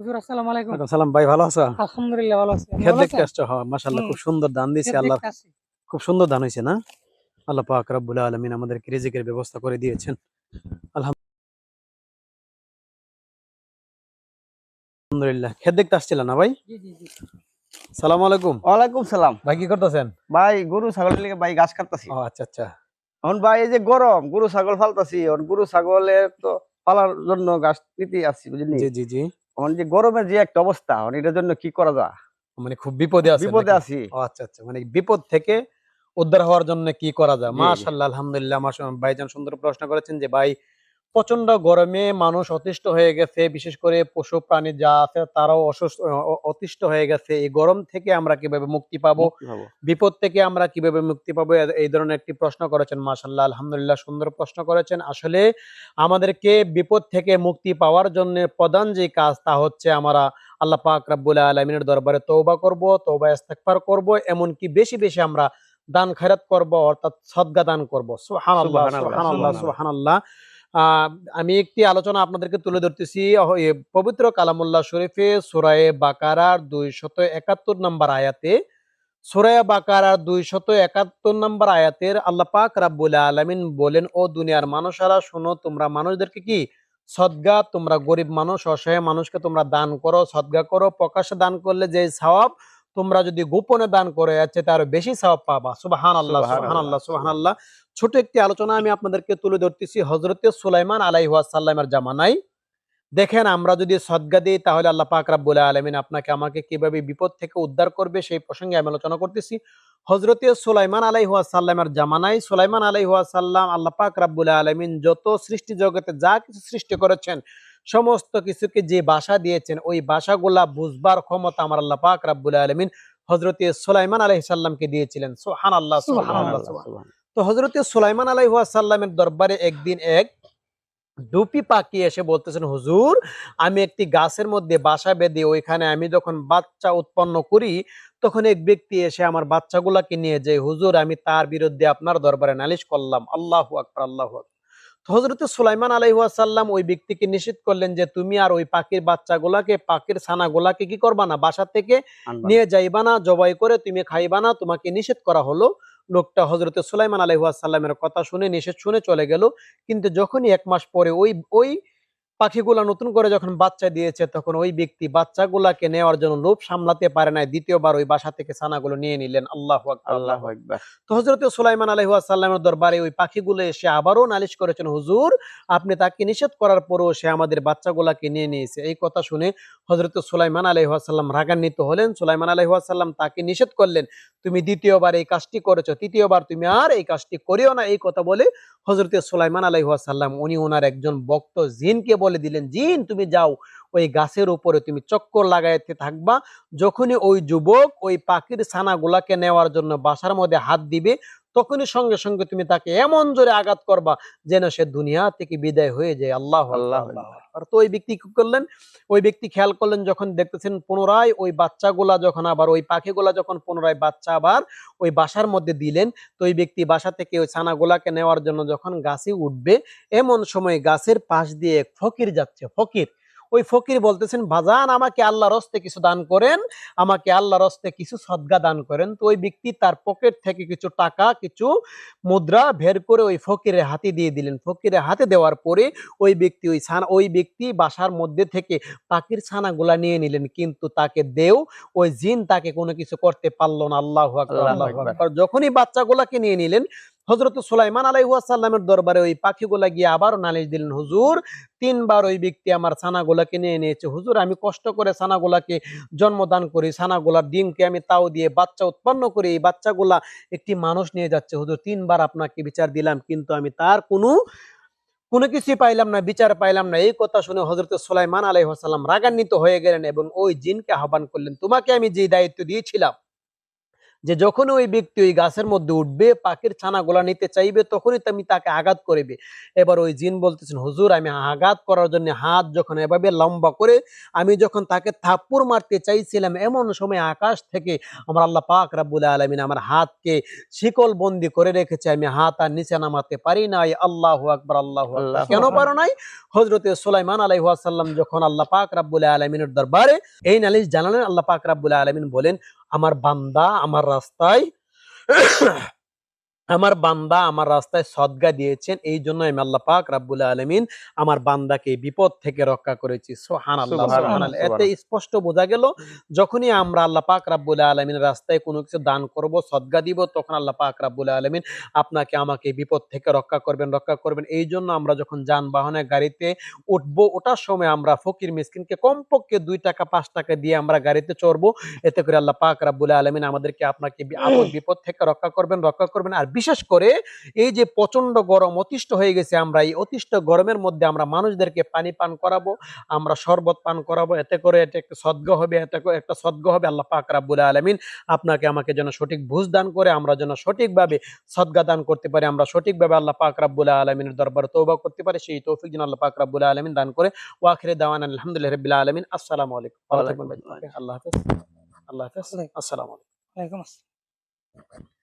হুজুর আসসালামু আলাইকুম। সালাম। ভাই ভালো আছো? আলহামদুলিল্লাহ ভালো আছি। খেত দেখতে আসছো? হ্যাঁ মাশাআল্লাহ খুব সুন্দর দান দিয়েছে আল্লাহ খুব সুন্দর দান হয়েছে না? আল্লাহ পাক রাব্বুল আলামিন আমাদেরকে রিজিকের ব্যবস্থা করে দিয়েছেন। আলহামদুলিল্লাহ। খেত দেখতে আসছিলেন না ভাই? জি জি জি। সালাম আলাইকুম। ওয়ালাইকুম সালাম। ভাই কি করতেছেন? ভাই গরু ছাগলের লিগে ভাই গাছ কাটতাছি। ও আচ্ছা আচ্ছা। এখন ভাই এই যে গরম গরু ছাগল ফালতাছি। এখন গরু ছাগলের তো পালার জন্য গাছ নিতে আসছি বুঝলি জি জি জি। এখন যে গরমের যে একটা অবস্থা মানে এটার জন্য কি করা যায়? মানে খুব বিপদে আছি বিপদে আছি। আচ্ছা আচ্ছা মানে বিপদ থেকে উদ্ধার হওয়ার জন্য কি করা যায়। মাশাআল্লাহ আলহামদুলিল্লাহ মাশাআল্লাহ। ভাইজান সুন্দর প্রশ্ন করেছেন যে ভাই প্রচণ্ড গরমে মানুষ অতিষ্ঠ হয়ে গেছে বিশেষ করে পশু প্রাণী যা আছে তারাও অসুস্থ অতিষ্ঠ হয়ে গেছে। এই গরম থেকে আমরা কীভাবে মুক্তি পাবো? বিপদ থেকে আমরা কীভাবে মুক্তি পাবো? এই ধরনের একটি প্রশ্ন করেছেন মাশাল্লাহ আলহামদুলিল্লাহ সুন্দর প্রশ্ন করেছেন। আসলে আমাদেরকে বিপদ থেকে মুক্তি পাওয়ার জন্য প্রধান যে কাজ তা হচ্ছে আমরা আল্লাহ পাক রাব্বুল আলামিনের দরবারে তৌবা করব তৌবা ইস্তেগফার করব এমনকি বেশি বেশি আমরা দান খয়রাত করব অর্থাৎ সদকা দান করব। সুবহানাল্লাহ সুবহানাল্লাহ, সুবহানাল্লাহ সুবহানাল্লাহ। সুবহানাল্লাহ। আহ, আমি একটি আলোচনা আপনাদেরকে তুলে ধরতেছি। পবিত্র কালামুল্লাহ শরীফে সুরায়ে বাকারার দুই শত একাত্তর নম্বর আয়াতে। সুরায়া বাকারার দুই শত একাত্তর নম্বর আয়াতের আল্লাহ পাক রাব্বুল আলামিন বলেন, ও দুনিয়ার মানুষেরা, শোনো, তোমরা মানুষদেরকে কি? সদগা, তোমরা গরিব মানুষ, অসহায় মানুষকে তোমরা দান করো, সদগা করো, প্রকাশ্যে দান করলে যে সওয়াব তোমরা যদি গোপনে দান করে আছে তার বেশি সওয়াব পাবা। সুবাহান আল্লাহ সুবাহান আল্লাহ সুবাহান আল্লাহ ছোট একটি আলোচনা আমি আপনাদেরকে তুলে ধরতেছি হজরতে সুলাইমান আলাইহাসাল্লামের জামানায়। দেখেন আমরা যদি সদ্গা দিই তাহলে আল্লাহ পাক রাব্বুল আলামিন আপনাকে আমাকে কীভাবে বিপদ থেকে উদ্ধার করবে সেই প্রসঙ্গে আমি আলোচনা করতেছি। হজরতে সুলাইমান আলাইহাসাল্লামের জামানায় সুলাইমান আলাইহাসাল্লাম আল্লাহ পাক রাব্বুল আলামিন যত সৃষ্টি জগতে যা কিছু সৃষ্টি করেছেন সমস্ত কিছুকে যে ভাষা দিয়েছেন ওই ভাষাগুলা বুঝবার ক্ষমতা আমার আল্লাহ পাক রাব্বুল আলামিন হজরতে সুলাইমান আলাইহিসসালামকে দিয়েছিলেন। সুবহানাল্লাহ সুবহানাল্লাহ সুবহানাল্লাহ, সুবহান তো হজরতে সুলাইমান আলাইহাসাল্লামের দরবারে একদিন এক ডুপি পাখি এসে বলতেছেন হুজুর আমি একটি গাছের মধ্যে বাসা বেঁধে ওইখানে আমি যখন বাচ্চা উৎপন্ন করি তখন এক ব্যক্তি এসে আমার বাচ্চাগুলাকে নিয়ে যায় হুজুর আমি তার বিরুদ্ধে আপনার দরবারে নালিশ করলাম। আল্লাহ আকবার আল্লাহু আকবার হজরত সুলাইমান আলহাসাল্লাম ওই ব্যক্তিকে নিষেধ করলেন যে তুমি আর ওই পাখির বাচ্চাগুলাকে পাখির ছানাগুলাকে কি করবা না? বাসা থেকে নিয়ে যাইবা না জবাই করে তুমি খাইবা না তোমাকে নিষেধ করা হলো। লোকটা হজরত সুলাইমান আলহাসাল্লামের কথা শুনে নিষেধ শুনে চলে গেল। কিন্তু যখনই এক মাস পরে ওই ওই পাখিগুলা নতুন করে যখন বাচ্চা দিয়েছে তখন ওই ব্যক্তি বাচ্চাগুলাকে নেওয়ার জন্য লোভ সামলাতে পারে নাই। দ্বিতীয়বার ওই বাসা থেকে ছানাগুলো নিয়ে নিলেন। আল্লাহ আল্লাহ তো হজরত সুলাইমান আলহাসাল্লামের দরবারে ওই পাখিগুলো এসে আবারও নালিশ করেছেন হুজুর আপনি তাকে নিষেধ করার পরও সে আমাদের বাচ্চাগুলাকে নিয়ে নিয়েছে। এই কথা শুনে হজরত সুলাইমান আলহাসাল্লাম রাগান্বিত হলেন। সুলাইমান আলহাসাল্লাম তাকে নিষেধ করলেন তুমি দ্বিতীয়বার এই কাজটি করেছ তৃতীয়বার তুমি আর এই কাজটি করিও না। এই কথা বলে হজরত সুলাইমান আলহাসাল্লাম উনি ওনার একজন বক্ত জিনকে বলে দিলেন, জিন, তুমি যাও, ওই গাছের উপরে তুমি চক্কর লাগাইতে থাকবা। যখনই ওই যুবক ওই পাখির ছানাগুলাকে নেওয়ার জন্য বাসার মধ্যে হাত দিবে তখনই সঙ্গে সঙ্গে তুমি তাকে এমন জোরে আঘাত করবা যেন সে দুনিয়া থেকে বিদায় হয়ে যায়। আল্লাহ আল্লাহু তো ওই ব্যক্তি কি করলেন? ওই ব্যক্তি খেয়াল করলেন যখন দেখতেছেন পুনরায় ওই বাচ্চাগুলা যখন আবার ওই পাখিগুলা যখন পুনরায় বাচ্চা আবার ওই বাসার মধ্যে দিলেন তো ওই ব্যক্তি বাসা থেকে ওই ছানাগুলাকে নেওয়ার জন্য যখন গাছে উঠবে এমন সময় গাছের পাশ দিয়ে এক ফকির যাচ্ছে। ফকির ওই ফকির বলতেছেন বাজান আমাকে আল্লাহ রস্তে কিছু দান করেন আমাকে আল্লাহ রস্তে কিছু সদগা দান করেন। তো ওই ব্যক্তি তার পকেট থেকে কিছু টাকা কিছু মুদ্রা বের করে ওই ফকিরের হাতে দিয়ে দিলেন। ফকিরের হাতে দেওয়ার পরে ওই ব্যক্তি ওই ছানা ওই ব্যক্তি বাসার মধ্যে থেকে পাখির ছানাগুলা নিয়ে নিলেন। কিন্তু তাকে দেও ওই জিন তাকে কোনো কিছু করতে পারল না। আল্লাহ যখনই বাচ্চাগুলাকে নিয়ে নিলেন হজরত সুলাইমান আলাইহাসাল্লামের দরবারে ওই পাখিগুলা গিয়ে আবারও নালিশ দিলেন, হুজুর, তিনবার ওই ব্যক্তি আমার ছানাগুলাকে নিয়ে নিয়েছে। হুজুর, আমি কষ্ট করে ছানাগুলাকে জন্মদান করি, ছানাগুলার ডিমকে আমি তাও দিয়ে বাচ্চা উৎপন্ন করি, এই বাচ্চাগুলা একটি মানুষ নিয়ে যাচ্ছে। হুজুর, তিনবার আপনাকে বিচার দিলাম, কিন্তু আমি তার কোনো কোনো কিছুই পাইলাম না, বিচার পাইলাম না। এই কথা শুনে হজরত সুলাইমান আলাইহাসাল্লাম রাগান্বিত হয়ে গেলেন এবং ওই জিনকে আহ্বান করলেন, তোমাকে আমি যে দায়িত্ব দিয়েছিলাম যে যখন ওই ব্যক্তি ওই গাছের মধ্যে উঠবে পাখির ছানাগুলা নিতে চাইবে তখনই তুমি তাকে আঘাত করবে। এবার ওই জিন বলতেছেন হুজুর আমি আঘাত করার জন্য হাত যখন এভাবে লম্বা করে আমি যখন তাকে থাপ্পড় মারতে চাইছিলাম এমন সময় আকাশ থেকে আমার আল্লাহ পাক রাব্বুল আলামিন আমার হাতকে শিকল বন্দি করে রেখেছে। আমি হাত আর নিচে নামাতে পারি নাই। আল্লাহ আকবার আল্লাহু কেন পারো নাই? হযরতে সুলাইমান আলাইহিস সালাম যখন আল্লাহ পাক রাব্বুল আলামিনের দরবারে এই নালিশ জানালেন আল্লাহ পাক রাব্বুল আলামিন বলেন আমার বান্দা আমার রাস্তায় আমার বান্দা আমার রাস্তায় সদগা দিয়েছেন এই জন্য আমি আল্লাহ পাক রাব্বুল আলামিন আমার বান্দাকে বিপদ থেকে রক্ষা করেছি। সুবহানাল্লাহ। সুবহানাল্লাহ, সুবহানাল্লাহ। এতে স্পষ্ট বোঝা গেল যখনই আমরা আল্লাহ পাক রাব্বুল আলামিনের রাস্তায় কোনো কিছু দান করব সদগা দিব তখন আল্লাহ পাক রাব্বুল আলামিন আপনাকে আমাকে বিপদ থেকে রক্ষা করবেন রক্ষা করবেন। এই জন্য আমরা যখন যানবাহনে গাড়িতে উঠবো ওটার সময় আমরা ফকির মিসকিনকে কমপক্ষে দুই টাকা পাঁচ টাকা দিয়ে আমরা গাড়িতে চড়বো। এতে করে আল্লাহ পাক রাব্বুল আলামিন আমাদেরকে আপনাকে বিপদ থেকে রক্ষা করবেন রক্ষা করবেন। আর বিশেষ করে এই যে প্রচণ্ড গরম অতিষ্ঠ হয়ে গেছে আমরা এই অতিষ্ঠ গরমের মধ্যে আমরা মানুষদেরকে পানি পান করাবো আমরা শরবত পান করাবো এতে করে এটা একটা সদ্গ হবে এটা করে একটা সদ্গ হবে আল্লাহ পাক রাব্বুল আলামিন আপনাকে আমাকে যেন সঠিক বুঝ দান করে আমরা যেন সঠিকভাবে সদ্গা দান করতে পারি আমরা সঠিকভাবে আল্লাহ পাক রাব্বুল আলামিনের দরবারে তওবা করতে পারি সেই তৌফিক যেন আল্লাহ পাক রাব্বুল আলামিন দান করে। ওয়াখিরে দাওয়ান আলহামদুলিল্লাহ রাব্বিল আলামিন। আসসালামু আলাইকুম। আল্লাহ হাফেজ। আল্লাহ হাফেজ। আসসালামু আলাইকুম আসসালাম।